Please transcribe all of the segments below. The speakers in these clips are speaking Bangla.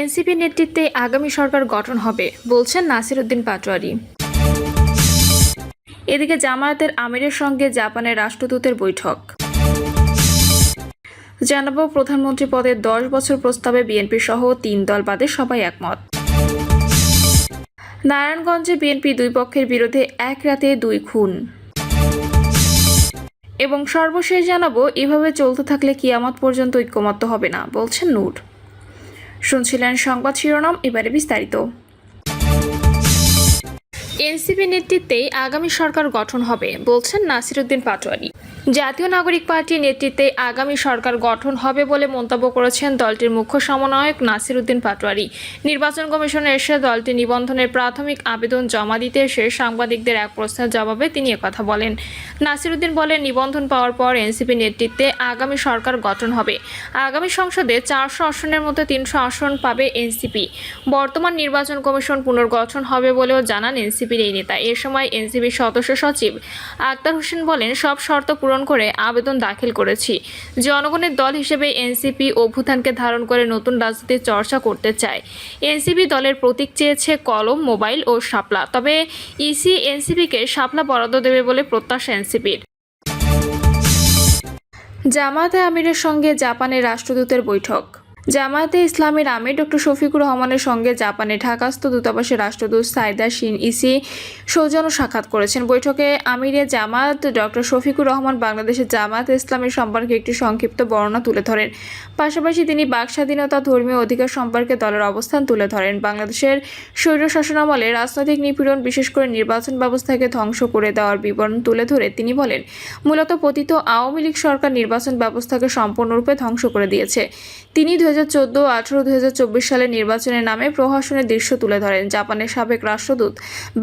এনসিপি নেতৃত্বে আগামী সরকার গঠন হবে, বলছেন নাসিরউদ্দিন পাটোয়ারি। এদিকে জামায়াতের আমিরের সঙ্গে জাপানের রাষ্ট্রদূতের বৈঠক। জানাব, প্রধানমন্ত্রী পদের দশ বছর প্রস্তাবে বিএনপি সহ তিন দল বাদে সবাই একমত। নারায়ণগঞ্জে বিএনপি দুই পক্ষের বিরুদ্ধে এক রাতে দুই খুন। এবং সর্বশেষ জানাব, এভাবে চলতে থাকলে কিয়ামত পর্যন্ত ঐক্যমত্য হবে না, বলছেন নূর। শুনছিলেন সংবাদ শিরোনাম এবারে বিস্তারিত। এনসিপি নেতৃত্বেই আগামী সরকার গঠন হবে বলছেন নাসিরুদ্দিন পাটোয়ারি। জাতীয় নাগরিক পার্টির নেতৃত্বে আগামী সরকার গঠন হবে বলে মন্তব্য করেছেন দলটির মুখ্য সমন্বয়ক নাসিরুদ্দিন পাটোয়ারি। নির্বাচন কমিশনে এসে দলটি নিবন্ধনের প্রাথমিক আবেদন জমা দিতে এসে সাংবাদিকদের এক প্রশ্নের জবাবে তিনি একথা বলেন। নাসিরুদ্দিন বলেন, নিবন্ধন পাওয়ার পর এনসিপি নেতৃত্বে আগামী সরকার গঠন হবে। আগামী সংসদে চারশো আসনের মধ্যে তিনশো আসন পাবে এনসিপি। বর্তমান নির্বাচন কমিশন পুনর্গঠন হবে বলেও জানান এনসিপির এই নেতা। এ সময় এনসিপির সদস্য সচিব আক্তার হোসেন বলেন, সব শর্ত পূরণ করে আবেদন দাখিল করেছি। জনগণের দল হিসেবে এনসিপি অভ্যুত্থানকে ধারণ করে নতুন রাজনীতি চর্চা করতে চায়। এনসিপি দলের প্রতীক চেয়েছে কলম, মোবাইল ও শাপলা। তবে ইসি এনসিপিকে শাপলা বরাদ্দ দেবে বলে প্রত্যাশা এনসিপির। জামাতে আমিরের সঙ্গে জাপানের রাষ্ট্রদূতের বৈঠক। জামায়াতে ইসলামের আমির ডক্টর শফিকুর রহমানের সঙ্গে জাপানে ঢাকাস্থ দূতাবাসের রাষ্ট্রদূত সাইদা শিন ইসি সৌজন্য সাক্ষাৎ করেছেন। বৈঠকে আমিরে জামায়াত ডক্টর শফিকুর রহমান বাংলাদেশের জামায়াত ইসলামের সম্পর্কে একটি সংক্ষিপ্ত বর্ণনা তুলে ধরেন। পাশাপাশি তিনি বাক স্বাধীনতা ধর্মীয় অধিকার সম্পর্কে দলের অবস্থান তুলে ধরেন। বাংলাদেশের স্বৈর শাসনামলে রাজনৈতিক নিপীড়ন, বিশেষ করে নির্বাচন ব্যবস্থাকে ধ্বংস করে দেওয়ার বিবরণ তুলে ধরে তিনি বলেন, মূলত পতিত আওয়ামী লীগ সরকার নির্বাচন ব্যবস্থাকে সম্পূর্ণরূপে ধ্বংস করে দিয়েছে। তিনি দু হাজার চোদ্দ আঠারো দু হাজার চব্বিশ সালের নির্বাচনের নামে প্রহসনের দৃশ্য তুলে ধরেন জাপানের সাবেক রাষ্ট্রদূত।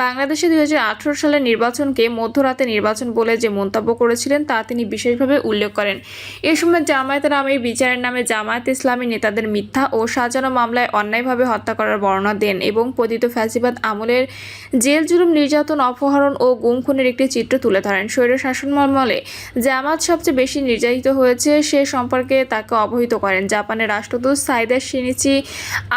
বাংলাদেশে দুই হাজার আঠারো সালের নির্বাচনকে মধ্যরাতে নির্বাচন বলে যে মন্তব্য করেছিলেন, তা তিনি বিশেষভাবে উল্লেখ করেন। এ সময় জামায়াতের নামে, বিচারের নামে জামায়াত ইসলামী নেতাদের মিথ্যা ও সাজানো মামলায় অন্যায়ভাবে হত্যা করার বর্ণনা দেন এবং পতিত ফ্যাসিবাদ আমলের জেল জুলুম নির্যাতন, অপহরণ ও গুম খুনের একটি চিত্র তুলে ধরেন। স্বৈর শাসনামলে জামাত সবচেয়ে বেশি নির্যাতিত হয়েছে সে সম্পর্কে তাকে অবহিত করেন। জাপানের রাষ্ট্রদূত সাইদা সিনিচি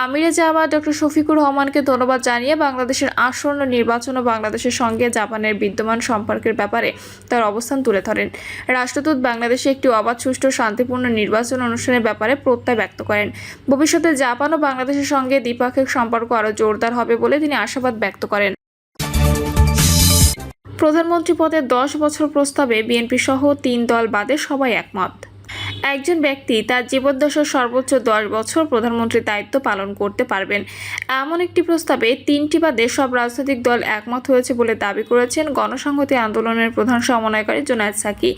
আমিরে জামাত ডক্টর শফিকুর রহমানকে ধন্যবাদ জানিয়ে বাংলাদেশের আসন্ন নির্বাচন ও বাংলাদেশের সঙ্গে জাপানের বিদ্যমান সম্পর্কের ব্যাপারে তার অবস্থান তুলে ধরেন। রাষ্ট্রদূত বাংলাদেশে একটি অবাধ, সুষ্ঠু, শান্তিপূর্ণ নির্বাচন অনুষ্ঠানের ব্যাপারে প্রত্যয় ব্যক্ত করেন। ভবিষ্যতে জাপান ও বাংলাদেশের সঙ্গে দ্বিপাক্ষিক সম্পর্ক আরও জোরদার হবে বলে তিনি আশাবাদ ব্যক্ত করেন। প্রধানমন্ত্রী পদের দশ বছর প্রস্তাবে বিএনপি সহ তিন দল বাদে সবাই একমত। একজন ব্যক্তি তার জীবদ্দশার সর্বোচ্চ দশ বছর প্রধানমন্ত্রীর দায়িত্ব পালন করতে পারবেন। এমন একটি প্রস্তাবে তিনটি বাদে সব রাজনৈতিক দল একমত হয়েছে বলে দাবি করেছেন গণসংহতি আন্দোলনের প্রধান সমন্বয়কারী জোনায়েদ সাকি।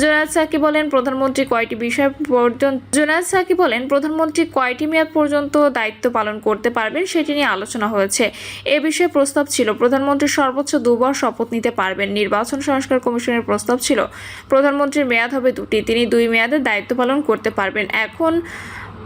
জোনায়েদ সাকি বলেন, প্রধানমন্ত্রী কয়টি বিষয় পর্যন্ত জোনায়দ সাকি বলেন, প্রধানমন্ত্রী কয়টি মেয়াদ পর্যন্ত দায়িত্ব পালন করতে পারবেন সেটি নিয়ে আলোচনা হয়েছে। এ বিষয়ে প্রস্তাব ছিল, প্রধানমন্ত্রী সর্বোচ্চ দুবার শপথ নিতে পারবেন। নির্বাচন সংস্কার কমিশনের প্রস্তাব ছিল, প্রধানমন্ত্রীর মেয়াদ হবে দুটি। তিনি দুই মেয়াদে দায়িত্ব পালন করতে পারবেন। এখন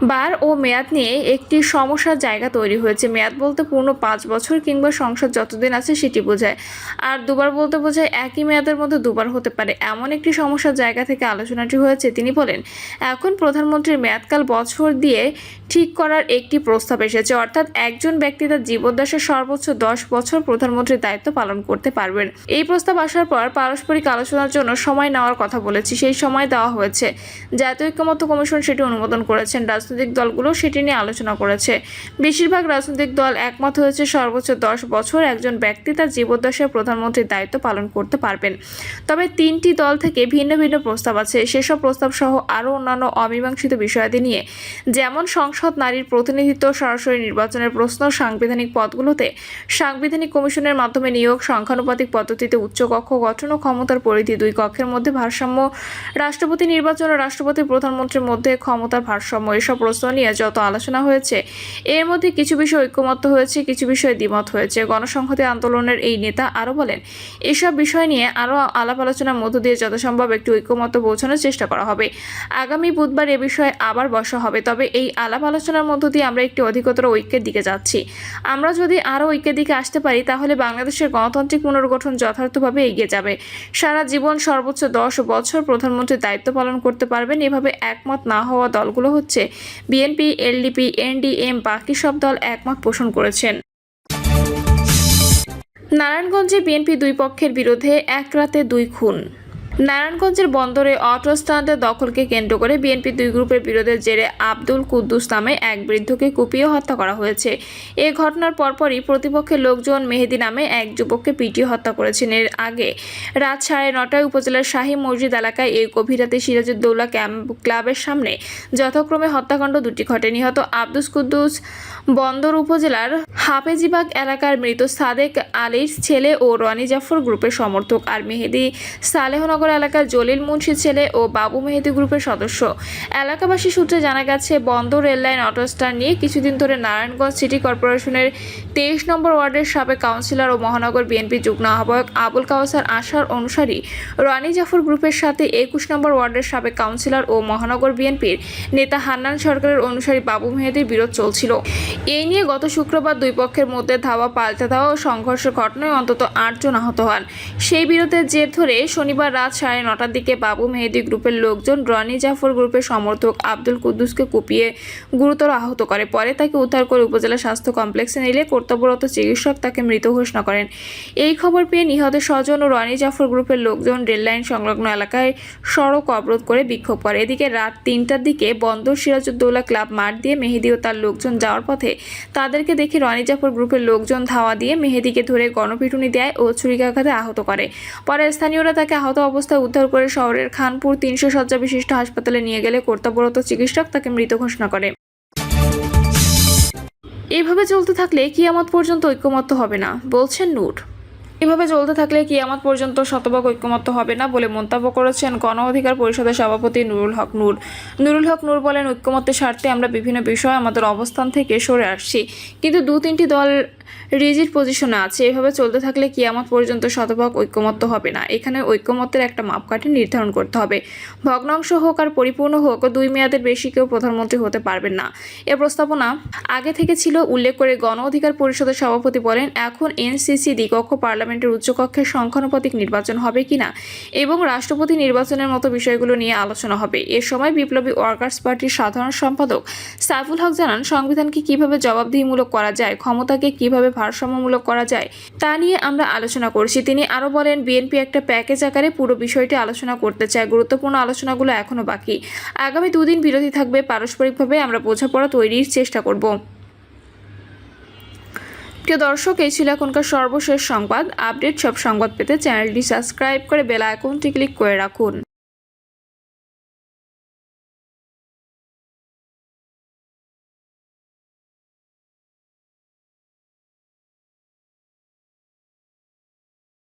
বার ও মেয়াদ নিয়ে একটি সমস্যার জায়গা তৈরি হয়েছে। মেয়াদ বলতে পূর্ণ পাঁচ বছর কিংবা সংসদ যতদিন আছে সেটি বোঝায়। আর দুবার বলতে বোঝায় একই মেয়াদের মধ্যে দুবার হতে পারে। এমন একটি সমস্যার জায়গা থেকে আলোচনাটি হয়েছে, তিনি বলেন, এখন প্রধানমন্ত্রীর মেয়াদকাল বছর দিয়ে ঠিক করার একটি প্রস্তাব এসেছে। অর্থাৎ একজন ব্যক্তি তার জীবদ্দশার সর্বোচ্চ দশ বছর প্রধানমন্ত্রীর দায়িত্ব পালন করতে পারবেন। এই প্রস্তাব আসার পর পারস্পরিক আলোচনার জন্য সময় নেওয়ার কথা বলেছি। সেই সময় দেওয়া হয়েছে। জাতীয় ঐক্যমত্য কমিশন সেটি অনুমোদন করেছেন। রাজনৈতিক দলগুলো সেটি নিয়ে আলোচনা করেছে। বেশিরভাগ রাজনৈতিক দল একমত হয়েছে সর্বোচ্চ দশ বছর একজন ব্যক্তি তার জীবদ্দশায় প্রধানমন্ত্রীর দায়িত্ব পালন করতে পারবেন। তবে তিনটি দল থেকে ভিন্ন ভিন্ন প্রস্তাব আছে। সেসব প্রস্তাব সহ আরও অন্যান্য অমীমাংসিত বিষয়াদি নিয়ে, যেমন সংসদ নারীর প্রতিনিধিত্ব, সরাসরি নির্বাচনের প্রশ্ন, সাংবিধানিক পদগুলোতে সাংবিধানিক কমিশনের মাধ্যমে নিয়োগ, সংখ্যানুপাতিক পদ্ধতিতে উচ্চকক্ষ গঠন ও ক্ষমতার পরিধি দুই কক্ষের মধ্যে ভারসাম্য, রাষ্ট্রপতি নির্বাচন ও রাষ্ট্রপতি প্রধানমন্ত্রীর মধ্যে ক্ষমতার ভারসাম্য এসব প্রশ্ন নিয়ে যত আলোচনা হয়েছে, এর মধ্যে কিছু বিষয় ঐক্যমত্য হয়েছে, কিছু বিষয়ে দ্বিমত হয়েছে। গণসংহতি আন্দোলনের এই নেতা আরও বলেন, এসব বিষয় নিয়ে আরও আলাপ আলোচনার মধ্য দিয়ে যথাসম্ভব একটি ঐক্যমত্য পৌঁছানোর চেষ্টা করা হবে। আগামী বুধবার এ বিষয়ে আবার বসা হবে, তবে এই আলাপ আলোচনার মধ্য দিয়ে আমরা একটি অধিকতর ঐক্যের দিকে যাচ্ছি। আমরা যদি আরও ঐক্যের দিকে আসতে পারি, তাহলে বাংলাদেশের গণতান্ত্রিক পুনর্গঠন যথার্থভাবে এগিয়ে যাবে। সারা জীবন সর্বোচ্চ দশ বছর প্রধানমন্ত্রীর দায়িত্ব পালন করতে পারবেন, এভাবে একমত না হওয়া দলগুলো হচ্ছে বিএনপি, এলডিপি, এনডিএম বাকি সব দল একমত পোষণ করেছেন। নারায়ণগঞ্জে বিএনপি দুই পক্ষের বিরুদ্ধে এক রাতে দুই খুন। নারায়ণগঞ্জের বন্দরে অটো স্ট্যান্ডের দখলকে কেন্দ্র করে বিএনপি দুই গ্রুপের বিরোধের জেরে আব্দুল কুদ্দুস নামে এক বৃদ্ধকে কুপিয়ে হত্যা করা হয়েছে। এ ঘটনার পরপরই প্রতিপক্ষের লোকজন মেহেদি নামে এক যুবককে পিটিয়ে হত্যা করেছেন। এর আগে রাত সাড়ে নটায় উপজেলার শাহী মসজিদ এলাকায় এই গভীর রাতে সিরাজউদ্দৌলা ক্যাম্প ক্লাবের সামনে যথাক্রমে হত্যাকাণ্ড দুটি ঘটে নিহত আব্দুস কুদ্দুস বন্দর উপজেলার হাফেজিবাগ এলাকার মৃত সাদেক আলীর ছেলে ও রনি জাফর গ্রুপের সমর্থক আর মেহেদি সালেহনগর এলাকার জলিল মুন্সির ছেলে ও বাবু মেহেদি গ্রুপের সদস্য। এলাকাবাসী সূত্রে জানা গেছে, বন্দর রেললাইন অটোস্টার নিয়ে কিছুদিন ধরে নারায়ণগঞ্জ সিটি কর্পোরেশনের তেইশ নম্বর ওয়ার্ডের সাবেক কাউন্সিলর ও মহানগর বিএনপি যুগ্ম আহ্বায়ক আবুল কাউসার আশার অনুসারী রানী জাফর গ্রুপের সাথে একুশ নম্বর ওয়ার্ডের সাবেক কাউন্সিলর ও মহানগর বিএনপির নেতা হান্নান সরকারের অনুসারী বাবু মেহেদির বিরোধ চলছিল। এই নিয়ে গত শুক্রবার দুই পক্ষের মধ্যে ধাওয়া, পাল্টে দেওয়া ও সংঘর্ষের ঘটনায় অন্তত আটজন আহত হন। সেই বিরোধের জের ধরে শনিবার রাত সাড়ে নটার দিকে বাবু মেহেদি গ্রুপের লোকজন রনি জাফর গ্রুপের সমর্থক আব্দুল কুদ্দুসকে কুপিয়ে গুরুতর আহত করে। পরে তাকে উদ্ধার করে উপজেলা স্বাস্থ্য কমপ্লেক্সে নিলে কর্তব্যরত চিকিৎসক তাকে মৃত ঘোষণা করেন। এই খবর পেয়ে নিহতের স্বজন ও রনি জাফর গ্রুপের লোকজন রেললাইন সংলগ্ন এলাকায় সড়ক অবরোধ করে বিক্ষোভ করে। এদিকে রাত তিনটার দিকে বন্দর সিরাজউদ্দৌলা ক্লাব মাঠ দিয়ে মেহেদি ও তার লোকজন যাওয়ার পথে তাদেরকে দেখে রনি জাফর গ্রুপের লোকজন ধাওয়া দিয়ে মেহেদিকে ধরে গণপিটুনি দেয় ও ছুরিকাঘাতে আহত করে। পরে স্থানীয়রা তাকে আহত অবস্থায় উদ্ধার করে শহরের খানপুর তিনশো শয্যা বিশিষ্ট হাসপাতালে নিয়ে গেলে কর্তব্যরত চিকিৎসক তাকে মৃত ঘোষণা করে। এভাবে চলতে থাকলে কিয়ামত পর্যন্ত ঐক্যমত্য হবে না, বলছেন নূর। এভাবে চলতে থাকলে কিয়ামত পর্যন্ত শতভাগ ঐক্যমত্য হবে না বলে মন্তব্য করেছেন গণ অধিকার পরিষদের সভাপতি নুরুল হক নূর। নুরুল হক নূর বলেন, ঐক্যমত্যের স্বার্থে আমরা বিভিন্ন বিষয়ে আমাদের অবস্থান থেকে সরে আসছি। কিন্তু দু তিনটি দল রিজিড পজিশনে আছে। এভাবে চলতে থাকলে কিয়ামত পর্যন্ত শতভাগ ঐক্যমত্য হবে না। এখানে ঐক্যমত্যের একটা মাপকাঠি নির্ধারণ করতে হবে। ভগ্নাংশ হোক আর পরিপূর্ণ হোক, দুই মেয়াদের বেশি কেউ প্রধানমন্ত্রী হতে পারবেন না। এ প্রস্তাবনা আগে থেকে ছিল উল্লেখ করে গণ অধিকার পরিষদের সভাপতি বলেন, এখন এনসিসি দ্বিকক্ষ পার্লামেন্টের উচ্চকক্ষের সংখ্যানুপাতিক নির্বাচন হবে কিনা এবং রাষ্ট্রপতি নির্বাচনের মতো বিষয়গুলো নিয়ে আলোচনা হবে। এ সময় বিপ্লবী ওয়ার্কার্স পার্টির সাধারণ সম্পাদক সাইফুল হক জানান, সংবিধানকে কীভাবে জবাবদিহিমূলক করা যায়, ক্ষমতাকে কীভাবে ভারসাম্যমূলক করা যায় তা নিয়ে আমরা আলোচনা করছি। তিনি আরও বলেন, বিএনপি একটা প্যাকেজ আকারে পুরো বিষয়টি আলোচনা করতে চায়। গুরুত্বপূর্ণ আলোচনাগুলো এখনও বাকি। আগামী দুদিন বিরতি থাকবে। পারস্পরিকভাবে আমরা বোঝাপড়া তৈরির চেষ্টা করব। প্রিয় দর্শক, এই ছিল এখনকার সর্বশেষ সংবাদ। আপডেট সব সংবাদ পেতে চ্যানেলটি সাবস্ক্রাইব করে বেল আইকনটি ক্লিক করে রাখুন।